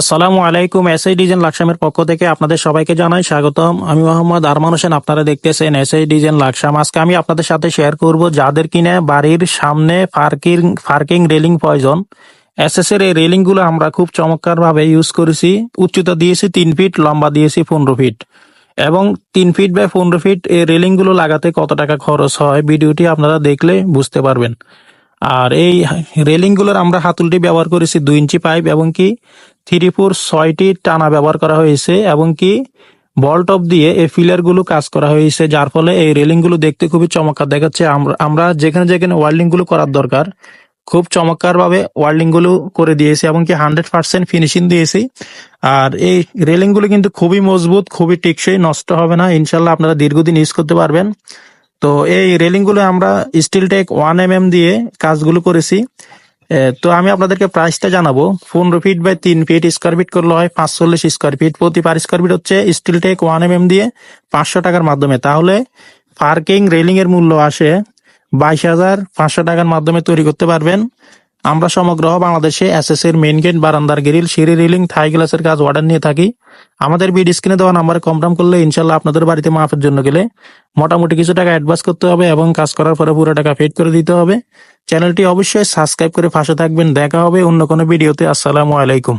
আসসালামু আলাইকুম SI design লাকসামের পক্ষ থেকে আপনাদের সবাইকে জানাই স্বাগতম। আমি মোহাম্মদ আরমান হোসেন, আপনারা দেখতেছেন এসআই ডিজাইন লাকসাম। আজকে আমি আপনাদের সাথে শেয়ার করব যাদের কিনে বাড়ির সামনে পার্কিং পার্কিং রেলিং প্রয়োজন এসএস এর এই রেলিংগুলো আমরা খুব চমৎকার ভাবে ইউজ করেছি। উচ্চতা দিয়েছি তিন ফিট লম্বা দিয়েছি পনেরো ফিট এবং তিন ফিট বাই পনেরো ফিট এই রেলিংগুলো লাগাতে কত টাকা খরচ হয়, ভিডিওটি আপনারা দেখলে বুঝতে পারবেন। আর এই রেলিংগুলোর আমরা হাতুলটি ব্যবহার করেছি দুই ইঞ্চি পাইপ এবং কি থ্রি ফোর ছয়টি টানা ব্যবহার করা হয়েছে এবং কি বল টপ দিয়ে এই ফিলারগুলো কাজ করা হয়েছে, যার ফলে এই রেলিংগুলো দেখতে খুবই চমৎকার দেখাচ্ছে। আমরা যেখানে যেখানে ওয়ার্ল্ডিংগুলো করার দরকার, খুব চমৎকার ভাবে ওয়ার্ল্ডিংগুলো করে দিয়েছি এবং কি হান্ড্রেড পার্সেন্ট ফিনিশিং দিয়েছি। আর এই রেলিংগুলো কিন্তু খুবই মজবুত, খুবই টেকসই, নষ্ট হবে না। ইনশাল্লাহ আপনারা দীর্ঘদিন ইউজ করতে পারবেন। তো এই রেলিংগুলো আমরা steel tech one M M দিয়ে কাজগুলো করেছি। তো আমি আপনাদেরকে প্রাইসটা জানাব। পনেরো ফিট বাই তিন ফিট স্কোয়ার ফিট করলে হয় পাঁচচল্লিশ স্কোয়ার ফিট প্রতি পার স্কোয়ার ফিট হচ্ছে steel tech one M M দিয়ে পাঁচশো টাকার মাধ্যমে। তাহলে পার্কিং রেলিং এর মূল্য আসে বাইশ হাজার পাঁচশো টাকার মাধ্যমে তৈরি করতে পারবেন। আমরা সমগ্র বাংলাদেশে এসএস এর মেইন গেট বারান্দার গ্রিল সিঁড়ি রিলিং থাই গ্লাসের কাজ অর্ডার নিয়ে থাকি। আমাদের বিড স্ক্রিনে দেওয়া নাম্বারে কমপ্রাম করলে ইনশাল্লাহ আপনাদের বাড়িতে মাফের জন্য গেলে মোটামুটি কিছু টাকা অ্যাডভান্স করতে হবে এবং কাজ করার পরে পুরো টাকা পেড করে দিতে হবে। চ্যানেলটি অবশ্যই সাবস্ক্রাইব করে ফাঁসে থাকবেন। দেখা হবে অন্য কোনো ভিডিওতে আসসালামু আলাইকুম।